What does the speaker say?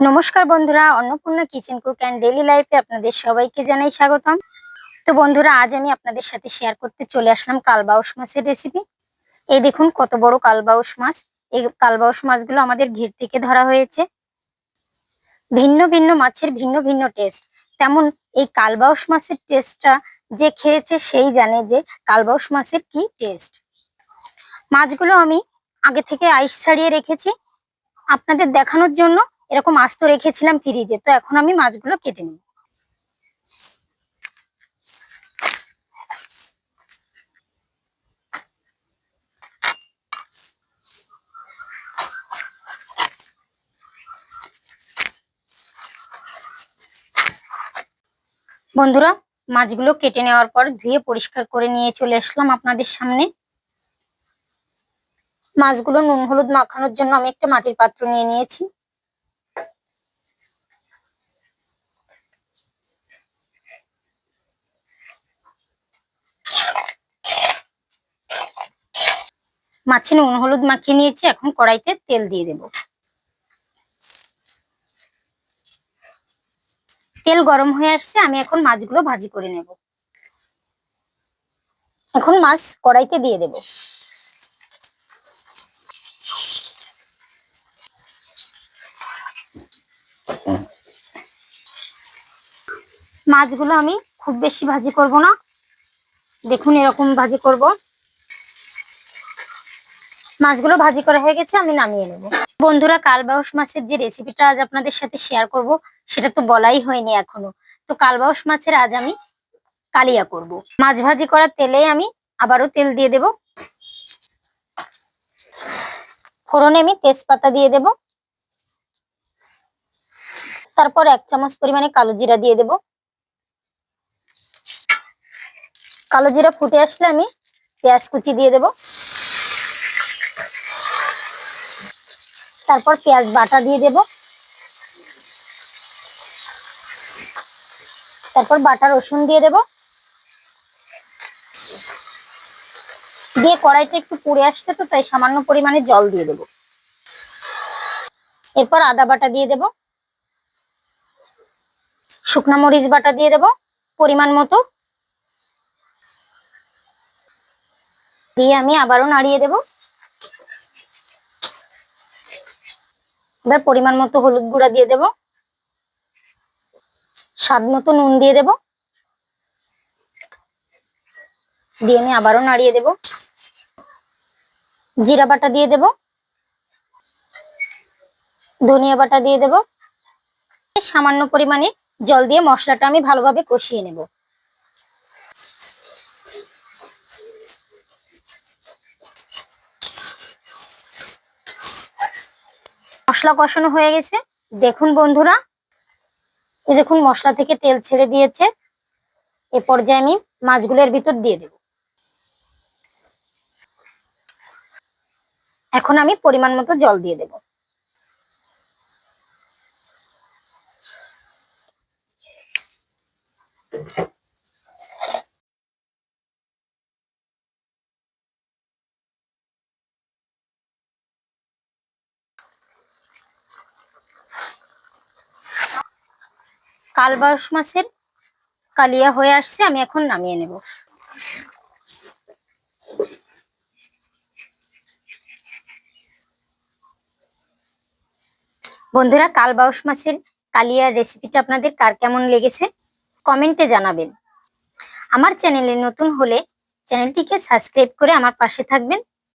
নমস্কার বন্ধুরা, Annapurna kitchen cook and daily লাইফে আপনাদের সবাইকে জানাই স্বাগতম। তো বন্ধুরা, আজ আমি আপনাদের সাথে শেয়ার করতে চলে আসলাম কালবাউস মাছের রেসিপি এই দেখুন কত বড় কালবাউস মাছ। এই কালবাউস মাছগুলো আমাদের ঘির থেকে ধরা হয়েছে। ভিন্ন ভিন্ন মাছের ভিন্ন ভিন্ন টেস্ট তেমন এই কালবাউস মাছের টেস্টটা যে খেয়েছে সেই জানে যে কালবাউস মাছের কি টেস্ট মাছগুলো আমি আগে থেকে আইস ছাড়িয়ে রেখেছি। আপনাদের দেখানোর জন্য এরকম আস্ত রেখেছিলাম ফ্রিজে, তো এখন আমি মাছগুলো কেটে নিই বন্ধুরা, মাছগুলো কেটে নেওয়ার পর ধুয়ে পরিষ্কার করে নিয়ে চলে আসলাম আপনাদের সামনে। মাছগুলো নুন হলুদ মাখানোর জন্য আমি একটা মাটির পাত্র নিয়ে নিয়েছি। মাছে নুন, হলুদ মাখিয়ে নিয়েছি, এখন কড়াইতে তেল দিয়ে দেব। তেল গরম হয়ে আসছে, আমি এখন মাছগুলো ভাজি করে নেব। এখন মাছ কড়াইতে দিয়ে দেব। মাছগুলো আমি খুব বেশি ভাজি করব না। দেখুন এরকম ভাজি করব। মাছগুলো ভাজি করা হয়ে গেছে, আমি নামিয়ে নেব। বন্ধুরা, কালবাউস মাছের যে রেসিপিটা আজ আপনাদের সাথে শেয়ার করব, সেটা তো বলাই হয়নি এখনও। তো কালবাউস মাছের আজ আমি কালিয়া করব। মাছ ভাজি করার তেলে আমি আবারও তেল দিয়ে দেব। ফোড়নে আমি তেজপাতা দিয়ে দেব। তারপর এক চামচ পরিমাণে কালো জিরা দিয়ে দেব। কালো জিরা ফুটে আসলে আমি পেঁয়াজ কুচি দিয়ে দেব। তারপর পেঁয়াজ বাটা দিয়ে দেব। তারপর বাটা রসুন দিয়ে দেব। দিয়ে কড়াইটা একটু পুড়ে আসছে তো, তাই সামান্য পরিমাণে জল দিয়ে দেব। এরপর আদা বাটা দিয়ে দেব। শুকনা মরিচ বাটা দিয়ে দেব পরিমাণ মতো। দিয়ে আমি আবারও নাড়িয়ে দেব। এবার পরিমাণ মতো হলুদ গুঁড়া দিয়ে দেব। স্বাদ মতো নুন দিয়ে দেব। দিয়ে আমি আবারও নাড়িয়ে দেব। জিরা বাটা দিয়ে দেব। ধনিয়া বাটা দিয়ে দেব। সামান্য পরিমাণে জল দিয়ে মশলাটা আমি ভালোভাবে কষিয়ে নেব। মশলা কষানো হয়ে গেছে। দেখুন বন্ধুরা দেখুন মশলা থেকে তেল ছেড়ে দিয়েছে। এ পর্যায়ে আমি মাছগুলোর ভিতর দিয়ে দেব। এখন আমি পরিমাণ মতো জল দিয়ে দেব। কালবাউস মাছের কালিয়া হয়ে আসছে, আমি এখন নামিয়ে নেব। বন্ধুরা কালবাউস মাছের কালিয়ার রেসিপিটা আপনাদের কার কেমন লেগেছে? কমেন্টে জানাবেন। আমার চ্যানেলে নতুন হলে চ্যানেলটিকে সাবস্ক্রাইব করে আমার পাশে থাকবেন।